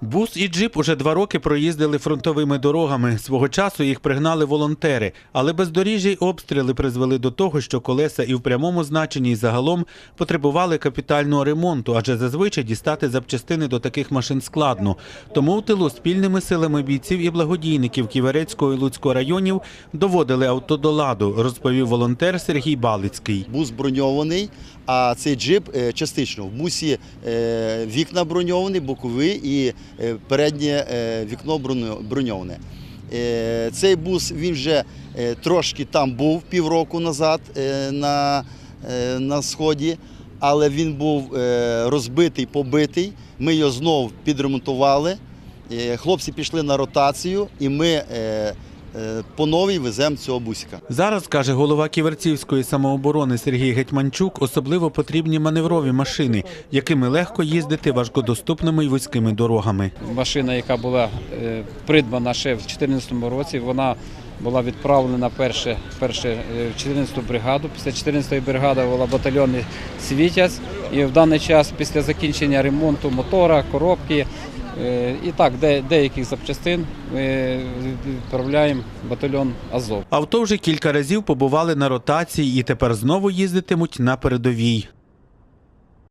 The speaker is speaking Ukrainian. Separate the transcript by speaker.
Speaker 1: Бус і джип уже два роки проїздили фронтовими дорогами. Свого часу їх пригнали волонтери, але бездоріжжя й обстріли призвели до того, що колеса і в прямому значенні, і загалом потребували капітального ремонту, адже зазвичай дістати запчастини до таких машин складно. Тому в тилу спільними силами бійців і благодійників Ківерецького і Луцького районів доводили авто до ладу, розповів волонтер Сергій Балицький.
Speaker 2: Бус броньований, а цей джип е, частично. В бусі е, вікна броньовані, бокові і переднє е, вікно броньоване. Е, Цей бус він вже е, трошки там був півроку назад е, на, е, на сході, але він був е, розбитий, побитий. Ми його знову підремонтували. Е, Хлопці пішли на ротацію, і ми е, е, по новій веземо цього бусика.
Speaker 1: Зараз, каже голова Ківерцівської самооборони Сергій Гетьманчук, особливо потрібні маневрові машини, якими легко їздити важкодоступними й вузькими дорогами.
Speaker 3: машина, яка була е, придбана ще в 2014 році, вона була відправлена перше, перше е, в 14-ту бригаду. Після 14-ї бригади була батальйонний Світязь. І в даний час, після закінчення ремонту мотора, коробки е, і так, де, деяких запчастин, ми відправляємо батальйон Азов.
Speaker 1: Авто вже кілька разів побували на ротації і тепер знову їздитимуть на передовій.